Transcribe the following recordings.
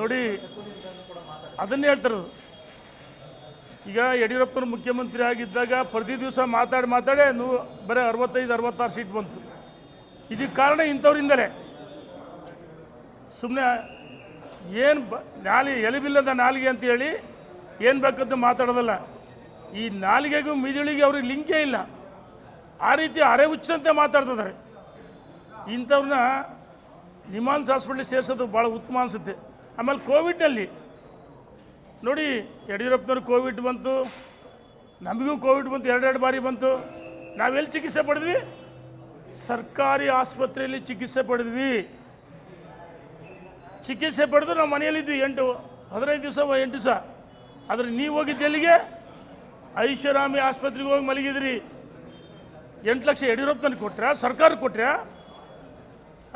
ನೋಡಿ, ಅದನ್ನೇ ಹೇಳ್ತಾರದು ಈಗ ಯಡಿಯೂರಪ್ಪನ ಮುಖ್ಯಮಂತ್ರಿ ಆಗಿದ್ದಾಗ ಪ್ರತಿ ದಿವಸ ಮಾತಾಡಿ ಮಾತಾಡಿ ನೂ, ಬರೀ ಅರವತ್ತೈದು, ಅರವತ್ತಾರು ಸೀಟ್ ಬಂತು. ಇದಕ್ಕೆ ಕಾರಣ ಇಂಥವ್ರಿಂದಲೇ. ಸುಮ್ಮನೆ ಏನು ಬ, ನಾಲಿ ಎಲಿಬಿಲ್ಲದ ನಾಲಿಗೆ ಅಂತೇಳಿ ಏನು ಬೇಕಂತ ಮಾತಾಡೋದಲ್ಲ. ಈ ನಾಲಿಗೆಗೂ ಮಿದುಳಿಗೆ ಅವ್ರಿಗೆ ಲಿಂಕೇ ಇಲ್ಲ. ಆ ರೀತಿ ಅರೆ ಹುಚ್ಚಂತೆ ಮಾತಾಡ್ತಿದ್ದಾರೆ. ಇಂಥವ್ರನ್ನ ನಿಮಾನ್ಸ್ ಹಾಸ್ಪಿಟ್ಲಿಗೆ ಸೇರಿಸೋದು ಭಾಳ ಉತ್ತಮ ಅನಿಸುತ್ತೆ. ಆಮೇಲೆ ಕೋವಿಡ್ನಲ್ಲಿ, ನೋಡಿ ಯಡಿಯೂರಪ್ಪನವ್ರು ಕೋವಿಡ್ ಬಂತು, ನಮಗೂ ಕೋವಿಡ್ ಬಂತು, ಎರಡೆರಡು ಬಾರಿ ಬಂತು. ನಾವೆಲ್ಲಿ ಚಿಕಿತ್ಸೆ ಪಡೆದ್ವಿ? ಸರ್ಕಾರಿ ಆಸ್ಪತ್ರೆಯಲ್ಲಿ ಚಿಕಿತ್ಸೆ ಪಡೆದ್ವಿ. ಚಿಕಿತ್ಸೆ ಪಡೆದು ನಾವು ಮನೆಯಲ್ಲಿದ್ವಿ ಎಂಟು, ಹದಿನೈದು ದಿವಸ ಎಂಟು ದಿವಸ. ಆದರೆ ನೀವು ಹೋಗಿದ್ದು ಎಲ್ಲಿಗೆ? ಐಷಾರಾಮಿ ಆಸ್ಪತ್ರೆಗೆ ಹೋಗಿ ಮಲಗಿದ್ರಿ. ಎಂಟು ಲಕ್ಷ ಯಡಿಯೂರಪ್ಪನ ಕೊಟ್ಟರೆ ಸರ್ಕಾರ ಕೊಟ್ರಾ?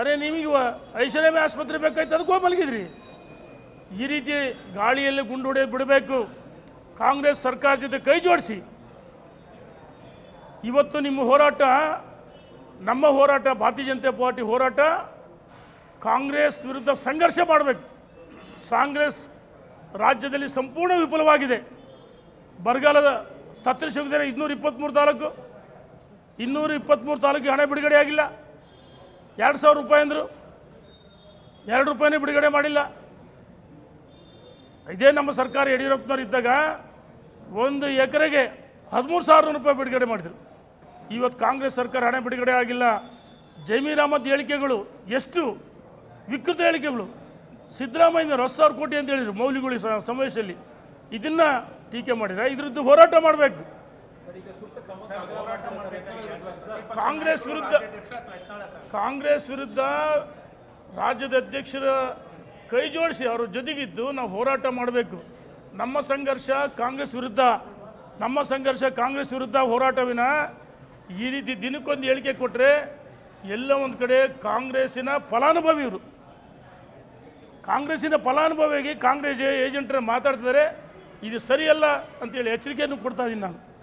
ಅರೆ, ನಿಮಗೆ ಐಷಾರಾಮಿ ಆಸ್ಪತ್ರೆ ಬೇಕಾಯ್ತು, ಅದಕ್ಕೂ ಮಲಗಿದ್ರಿ. ಈ ರೀತಿ ಗಾಳಿಯಲ್ಲಿ ಗುಂಡು ಹೊಡೆಯೋದು ಬಿಡಬೇಕು. ಕಾಂಗ್ರೆಸ್ ಸರ್ಕಾರ ಜೊತೆ ಕೈ ಜೋಡಿಸಿ. ಇವತ್ತು ನಿಮ್ಮ ಹೋರಾಟ, ನಮ್ಮ ಹೋರಾಟ, ಭಾರತೀಯ ಜನತಾ ಪಾರ್ಟಿ ಹೋರಾಟ, ಕಾಂಗ್ರೆಸ್ ವಿರುದ್ಧ ಸಂಘರ್ಷ ಮಾಡಬೇಕು. ಕಾಂಗ್ರೆಸ್ ರಾಜ್ಯದಲ್ಲಿ ಸಂಪೂರ್ಣ ವಿಫಲವಾಗಿದೆ. ಬರಗಾಲದ ತತ್ತರಿಸಿದರೆ ಇನ್ನೂರ ಇಪ್ಪತ್ತ್ಮೂರು ತಾಲೂಕು. ಇನ್ನೂರ ಇಪ್ಪತ್ತ್ಮೂರು ತಾಲೂಕಿಗೆ ಹಣ ಬಿಡುಗಡೆ ಆಗಿಲ್ಲ. ಎರಡು ಸಾವಿರ ರೂಪಾಯಿ ಅಂದರು. ಎರಡು ರೂಪಾಯಿನೂ ಬಿಡುಗಡೆ ಮಾಡಿಲ್ಲ. ಇದೇ ನಮ್ಮ ಸರ್ಕಾರ ಯಡಿಯೂರಪ್ಪನವ್ರು ಇದ್ದಾಗ ಒಂದು ಎಕರೆಗೆ ಹದಿಮೂರು ಸಾವಿರ ರೂಪಾಯಿ ಬಿಡುಗಡೆ ಮಾಡಿದರು. ಇವತ್ತು ಕಾಂಗ್ರೆಸ್ ಸರ್ಕಾರ ಹಣ ಬಿಡುಗಡೆ ಆಗಿಲ್ಲ. ಜಮೀರ್ ಅಹಮದ್ ಹೇಳಿಕೆಗಳು ಎಷ್ಟು ವಿಕೃತ ಹೇಳಿಕೆಗಳು. ಸಿದ್ದರಾಮಯ್ಯ ಹತ್ತು ಸಾವಿರ ಕೋಟಿ ಅಂತ ಹೇಳಿದರು ಮೌಲ್ಯಗಳು ಸಮಾವೇಶದಲ್ಲಿ. ಇದನ್ನು ಟೀಕೆ ಮಾಡಿದ್ರೆ ಇದ್ರದ್ದು ಹೋರಾಟ ಮಾಡಬೇಕು. ಕಾಂಗ್ರೆಸ್ ವಿರುದ್ಧ ಕಾಂಗ್ರೆಸ್ ವಿರುದ್ಧ ರಾಜ್ಯದ ಅಧ್ಯಕ್ಷರ ಕೈ ಜೋಡಿಸಿ ಅವ್ರ ಜೊತೆಗಿದ್ದು ನಾವು ಹೋರಾಟ ಮಾಡಬೇಕು. ನಮ್ಮ ಸಂಘರ್ಷ ಕಾಂಗ್ರೆಸ್ ವಿರುದ್ಧ. ನಮ್ಮ ಸಂಘರ್ಷ ಕಾಂಗ್ರೆಸ್ ವಿರುದ್ಧ ಹೋರಾಟವಿನ ಈ ರೀತಿ ದಿನಕ್ಕೊಂದು ಹೇಳಿಕೆ ಕೊಟ್ಟರೆ ಎಲ್ಲ ಒಂದು ಕಡೆ ಕಾಂಗ್ರೆಸ್ಸಿನ ಫಲಾನುಭವಿ ಇವರು. ಕಾಂಗ್ರೆಸ್ಸಿನ ಫಲಾನುಭವಿಯಾಗಿ ಕಾಂಗ್ರೆಸ್ ಏಜೆಂಟರ ಮಾತಾಡ್ತಿದ್ದಾರೆ. ಇದು ಸರಿಯಲ್ಲ ಅಂತೇಳಿ ಎಚ್ಚರಿಕೆಯನ್ನು ಕೊಡ್ತಾ ಇದ್ದೀನಿ ನಾನು.